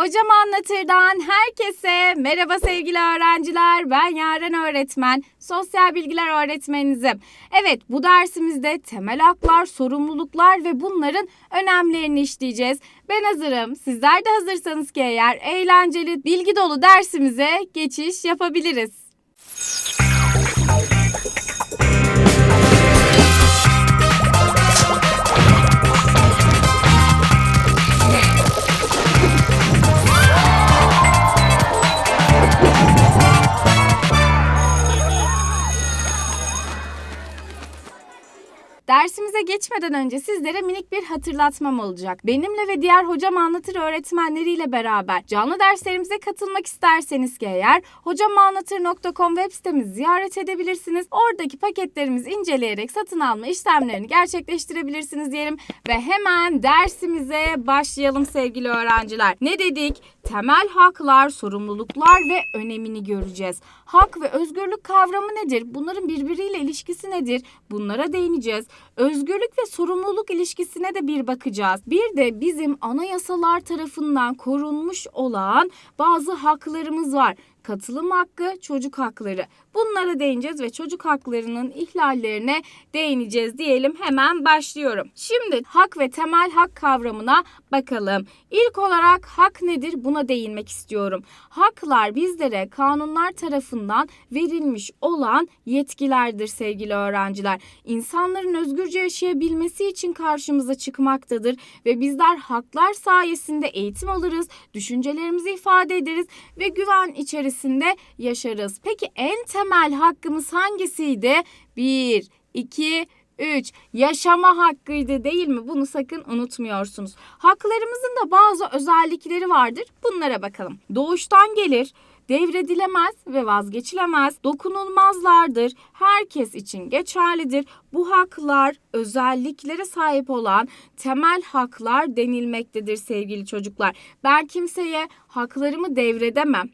Hocam Anlatır'dan herkese merhaba sevgili öğrenciler. Ben Yaren öğretmen, sosyal bilgiler öğretmeninizim. Evet bu dersimizde temel haklar, sorumluluklar ve bunların önemlerini işleyeceğiz. Ben hazırım. Sizler de hazırsanız ki eğer eğlenceli, bilgi dolu dersimize geçiş yapabiliriz. Geçmeden önce sizlere minik bir hatırlatmam olacak. Benimle ve diğer hocam anlatır öğretmenleriyle beraber canlı derslerimize katılmak isterseniz ki eğer hocamanlatır.com web sitemizi ziyaret edebilirsiniz. Oradaki paketlerimizi inceleyerek satın alma işlemlerini gerçekleştirebilirsiniz diyelim ve hemen dersimize başlayalım sevgili öğrenciler. Ne dedik? Temel haklar, sorumluluklar ve önemini göreceğiz. Hak ve özgürlük kavramı nedir? Bunların birbiriyle ilişkisi nedir? Bunlara değineceğiz. Özgürlük ve sorumluluk ilişkisine de bir bakacağız. Bir de bizim anayasalar tarafından korunmuş olan bazı haklarımız var. Katılım hakkı, çocuk hakları. Bunlara değineceğiz ve çocuk haklarının ihlallerine değineceğiz diyelim. Hemen başlıyorum. Şimdi hak ve temel hak kavramına bakalım. İlk olarak hak nedir? Buna değinmek istiyorum. Haklar bizlere kanunlar tarafından verilmiş olan yetkilerdir sevgili öğrenciler. İnsanların özgürce yaşayabilmesi için karşımıza çıkmaktadır ve bizler haklar sayesinde eğitim alırız, düşüncelerimizi ifade ederiz ve güven içerisinde yaşarız. Peki en temel hakkımız hangisiydi? 1, 2, 3. Yaşama hakkıydı değil mi? Bunu sakın unutmuyorsunuz. Haklarımızın da bazı özellikleri vardır. Bunlara bakalım. Doğuştan gelir, devredilemez ve vazgeçilemez, dokunulmazlardır. Herkes için geçerlidir. Bu haklar özelliklere sahip olan temel haklar denilmektedir sevgili çocuklar. Ben kimseye haklarımı devredemem.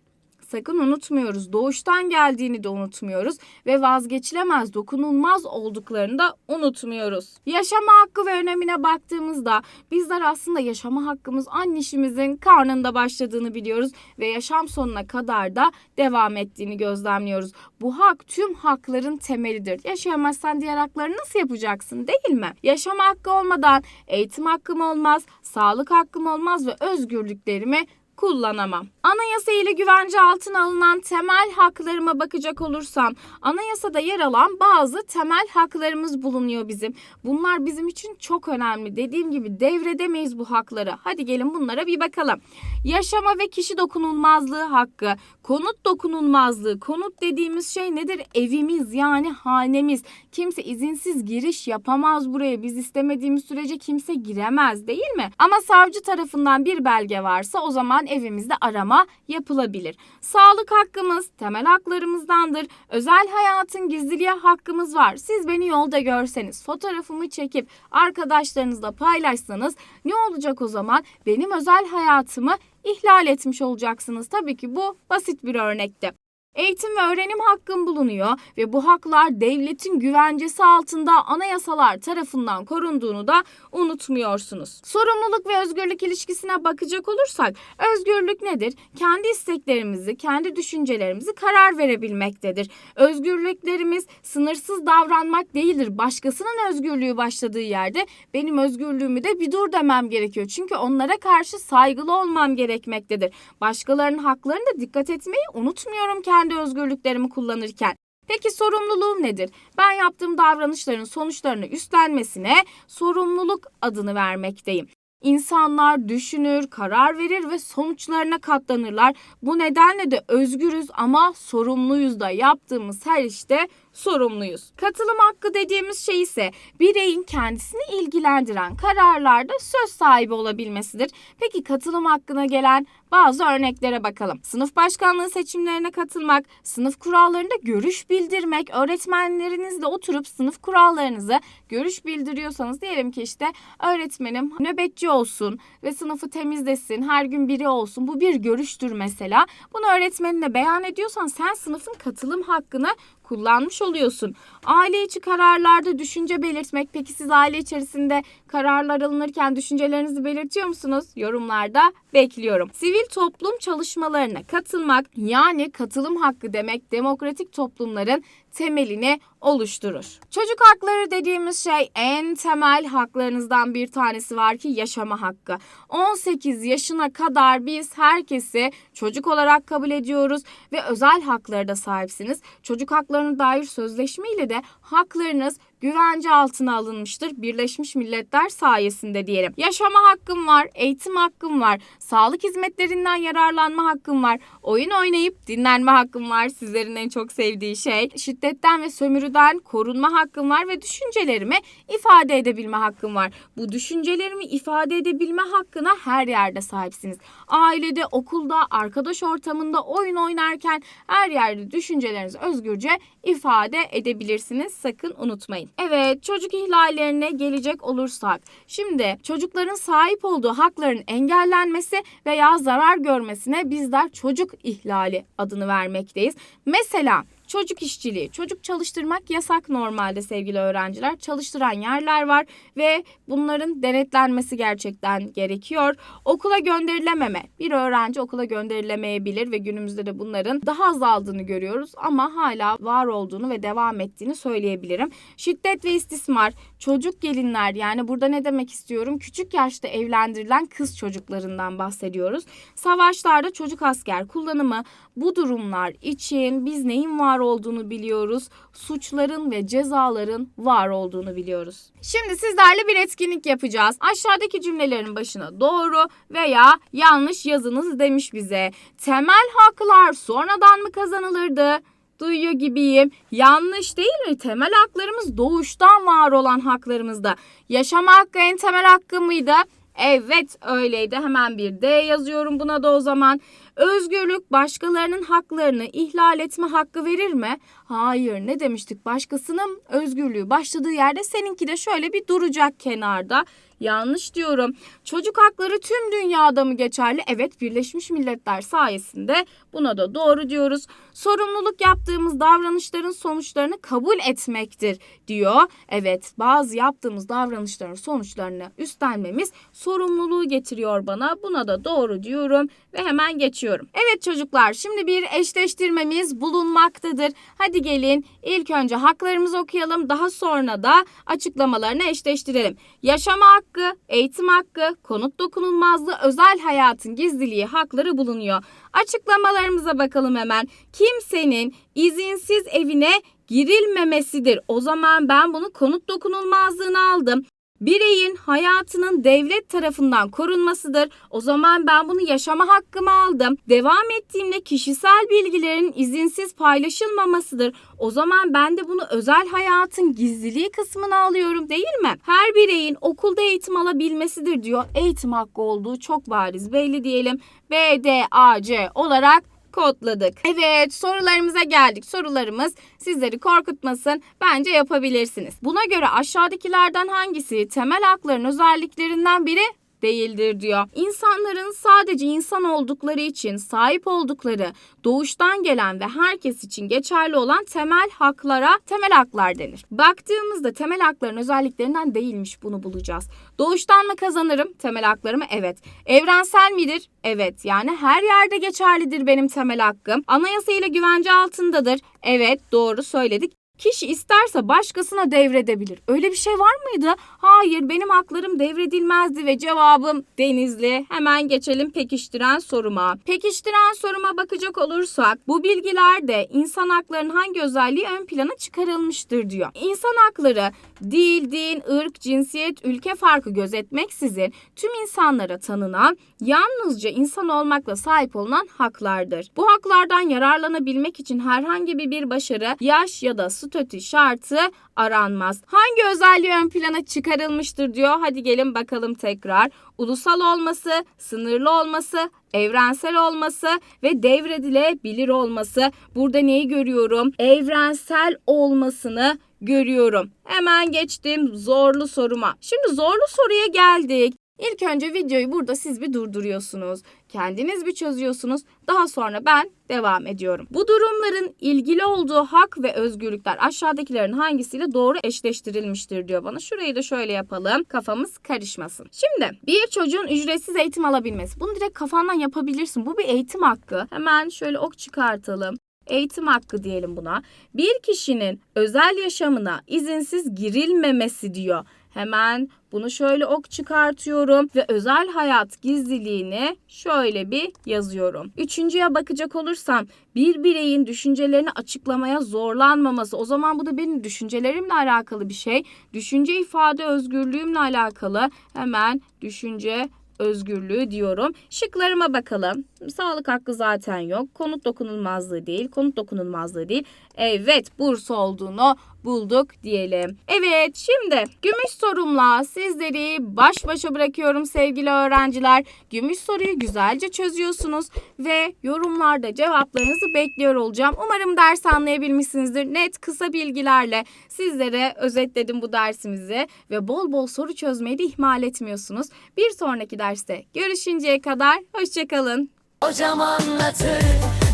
Sakın unutmuyoruz. Doğuştan geldiğini de unutmuyoruz ve vazgeçilemez, dokunulmaz olduklarını da unutmuyoruz. Yaşama hakkı ve önemine baktığımızda bizler aslında yaşama hakkımız anneşimizin karnında başladığını biliyoruz ve yaşam sonuna kadar da devam ettiğini gözlemliyoruz. Bu hak tüm hakların temelidir. Yaşayamazsan diğer hakları nasıl yapacaksın değil mi? Yaşama hakkı olmadan eğitim hakkım olmaz, sağlık hakkım olmaz ve özgürlüklerimi kullanamam. Anayasa ile güvence altına alınan temel haklarıma bakacak olursam anayasada yer alan bazı temel haklarımız bulunuyor bizim. Bunlar bizim için çok önemli. Dediğim gibi devredemeyiz bu hakları. Hadi gelin bunlara bir bakalım. Yaşama ve kişi dokunulmazlığı hakkı, konut dokunulmazlığı. Konut dediğimiz şey nedir? Evimiz yani hanemiz. Kimse izinsiz giriş yapamaz buraya. Biz istemediğimiz sürece kimse giremez değil mi? Ama savcı tarafından bir belge varsa o zaman evimizde arama yapılabilir. Sağlık hakkımız temel haklarımızdandır. Özel hayatın gizliliğe hakkımız var. Siz beni yolda görseniz, fotoğrafımı çekip arkadaşlarınızla paylaşsanız ne olacak o zaman? Benim özel hayatımı ihlal etmiş olacaksınız. Tabii ki bu basit bir örnekti. Eğitim ve öğrenim hakkım bulunuyor ve bu haklar devletin güvencesi altında anayasalar tarafından korunduğunu da unutmuyorsunuz. Sorumluluk ve özgürlük ilişkisine bakacak olursak özgürlük nedir? Kendi isteklerimizi, kendi düşüncelerimizi karar verebilmektedir. Özgürlüklerimiz sınırsız davranmak değildir. Başkasının özgürlüğü başladığı yerde benim özgürlüğümü de bir dur demem gerekiyor. Çünkü onlara karşı saygılı olmam gerekmektedir. Başkalarının haklarına dikkat etmeyi unutmuyorum kendi özgürlüklerimi kullanırken. Peki sorumluluğum nedir? Ben yaptığım davranışların sonuçlarını üstlenmesine sorumluluk adını vermekteyim. İnsanlar düşünür, karar verir ve sonuçlarına katlanırlar. Bu nedenle de özgürüz ama sorumluyuz da yaptığımız her işte sorumluyuz. Katılım hakkı dediğimiz şey ise bireyin kendisini ilgilendiren kararlarda söz sahibi olabilmesidir. Peki katılım hakkına gelen bazı örneklere bakalım. Sınıf başkanlığı seçimlerine katılmak, sınıf kurallarında görüş bildirmek, öğretmenlerinizle oturup sınıf kurallarınızı görüş bildiriyorsanız diyelim ki işte öğretmenim nöbetçi olsun ve sınıfı temizlesin, her gün biri olsun. Bu bir görüştür mesela. Bunu öğretmenine beyan ediyorsan sen sınıfın katılım hakkını kullanmış oluyorsun. Aile içi kararlarda düşünce belirtmek. Peki siz aile içerisinde kararlar alınırken düşüncelerinizi belirtiyor musunuz? Yorumlarda bekliyorum. Sivil toplum çalışmalarına katılmak yani katılım hakkı demek demokratik toplumların temelini oluşturur. Çocuk hakları dediğimiz şey en temel haklarınızdan bir tanesi var ki yaşama hakkı. 18 yaşına kadar biz herkesi çocuk olarak kabul ediyoruz ve özel haklara da sahipsiniz. Çocuk haklarına dair sözleşme ile de haklarınız güvence altına alınmıştır Birleşmiş Milletler sayesinde diyelim. Yaşama hakkım var, eğitim hakkım var, sağlık hizmetlerinden yararlanma hakkım var, oyun oynayıp dinlenme hakkım var. Sizlerin en çok sevdiği şey. Şiddetten ve sömürüden korunma hakkım var ve düşüncelerimi ifade edebilme hakkım var. Bu düşüncelerimi ifade edebilme hakkına her yerde sahipsiniz. Ailede, okulda, arkadaş ortamında oyun oynarken her yerde düşüncelerinizi özgürce ifade edebilirsiniz. Sakın unutmayın. Evet, çocuk ihlallerine gelecek olursak. Şimdi çocukların sahip olduğu hakların engellenmesi veya zarar görmesine bizler çocuk ihlali adını vermekteyiz. Mesela Çocuk işçiliği, çocuk çalıştırmak yasak normalde sevgili öğrenciler. Çalıştıran yerler var ve bunların denetlenmesi gerçekten gerekiyor. Okula gönderilememe. Bir öğrenci okula gönderilemeyebilir ve günümüzde de bunların daha azaldığını görüyoruz ama hala var olduğunu ve devam ettiğini söyleyebilirim. Şiddet ve istismar, çocuk gelinler yani burada ne demek istiyorum? Küçük yaşta evlendirilen kız çocuklarından bahsediyoruz. Savaşlarda çocuk asker kullanımı bu durumlar için biz neyin var olduğunu biliyoruz. Suçların ve cezaların var olduğunu biliyoruz. Şimdi sizlerle bir etkinlik yapacağız. Aşağıdaki cümlelerin başına doğru veya yanlış yazınız demiş bize. Temel haklar sonradan mı kazanılırdı? duyuyor gibiyim. Yanlış değil mi? Temel haklarımız doğuştan var olan haklarımızda. Yaşama hakkı en temel hakkı mıydı? Evet öyleydi. Hemen bir D yazıyorum buna da o zaman. Özgürlük başkalarının haklarını ihlal etme hakkı verir mi? Hayır ne demiştik başkasının özgürlüğü başladığı yerde seninki de şöyle bir duracak kenarda. Yanlış diyorum. Çocuk hakları tüm dünyada mı geçerli? Evet Birleşmiş Milletler sayesinde buna da doğru diyoruz. Sorumluluk yaptığımız davranışların sonuçlarını kabul etmektir diyor. Evet bazı yaptığımız davranışların sonuçlarını üstlenmemiz sorumluluğu getiriyor bana. Buna da doğru diyorum ve hemen geçiyorum. Evet çocuklar şimdi bir eşleştirmemiz bulunmaktadır. Hadi gelin ilk önce haklarımızı okuyalım daha sonra da açıklamalarını eşleştirelim. Yaşama hakkı, eğitim hakkı, konut dokunulmazlığı, özel hayatın gizliliği hakları bulunuyor. Açıklamalarımıza bakalım hemen. Kimsenin izinsiz evine girilmemesidir. O zaman ben bunu konut dokunulmazlığını aldım. Bireyin hayatının devlet tarafından korunmasıdır. O zaman ben bunu yaşama hakkımı aldım. Devam ettiğimde kişisel bilgilerin izinsiz paylaşılmamasıdır. O zaman ben de bunu özel hayatın gizliliği kısmına alıyorum değil mi? Her bireyin okulda eğitim alabilmesidir diyor. Eğitim hakkı olduğu çok bariz belli diyelim. B, D, A, C olarak kodladık. Evet sorularımıza geldik. Sorularımız sizleri korkutmasın. Bence yapabilirsiniz. Buna göre aşağıdakilerden hangisi temel hakların özelliklerinden biri değildir diyor. İnsanların sadece insan oldukları için sahip oldukları doğuştan gelen ve herkes için geçerli olan temel haklara temel haklar denir. Baktığımızda temel hakların özelliklerinden değilmiş bunu bulacağız. Doğuştan mı kazanırım temel haklarımı? Evet. Evrensel midir? Evet. Yani her yerde geçerlidir benim temel hakkım. Anayasa ile güvence altındadır. Evet doğru söyledik. Kişi isterse başkasına devredebilir. Öyle bir şey var mıydı? Hayır benim haklarım devredilmezdi ve cevabım Denizli. Hemen geçelim pekiştiren soruma. Pekiştiren soruma bakacak olursak bu bilgilerde insan haklarının hangi özelliği ön plana çıkarılmıştır diyor. İnsan hakları dil, din, ırk, cinsiyet, ülke farkı gözetmeksizin tüm insanlara tanınan yalnızca insan olmakla sahip olunan haklardır. Bu haklardan yararlanabilmek için herhangi bir, başarı, yaş ya da statü şartı aranmaz. Hangi özelliği ön plana çıkarılmıştır diyor. Hadi gelin bakalım tekrar. Ulusal olması, sınırlı olması, evrensel olması ve devredilebilir olması. Burada neyi görüyorum? Evrensel olmasını görüyorum. Hemen geçtim zorlu soruma. Şimdi zorlu soruya geldik. İlk önce videoyu burada siz bir durduruyorsunuz. kendiniz bir çözüyorsunuz. Daha sonra ben devam ediyorum. Bu durumların ilgili olduğu hak ve özgürlükler aşağıdakilerin hangisiyle doğru eşleştirilmiştir diyor bana. Şurayı da şöyle yapalım. Kafamız karışmasın. Şimdi bir çocuğun ücretsiz eğitim alabilmesi. Bunu direkt kafandan yapabilirsin. Bu bir eğitim hakkı. Hemen şöyle ok çıkartalım. Eğitim hakkı diyelim buna. Bir kişinin özel yaşamına izinsiz girilmemesi diyor. Hemen bunu şöyle ok çıkartıyorum ve özel hayat gizliliğini şöyle bir yazıyorum. Üçüncüye bakacak olursam bir bireyin düşüncelerini açıklamaya zorlanmaması. O zaman bu da benim düşüncelerimle alakalı bir şey. Düşünce ifade özgürlüğümle alakalı hemen düşünce özgürlüğü diyorum. Şıklarıma bakalım. Sağlık hakkı zaten yok. Konut dokunulmazlığı değil. Konut dokunulmazlığı değil. Evet burs olduğunu bulduk diyelim. Evet şimdi gümüş sorumla sizleri baş başa bırakıyorum sevgili öğrenciler. Gümüş soruyu güzelce çözüyorsunuz ve yorumlarda cevaplarınızı bekliyor olacağım. Umarım ders anlayabilmişsinizdir. Net kısa bilgilerle sizlere özetledim bu dersimizi ve bol bol soru çözmeyi de ihmal etmiyorsunuz. Bir sonraki derste görüşünceye kadar hoşçakalın. Hocam anlatır,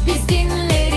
biz dinleriz.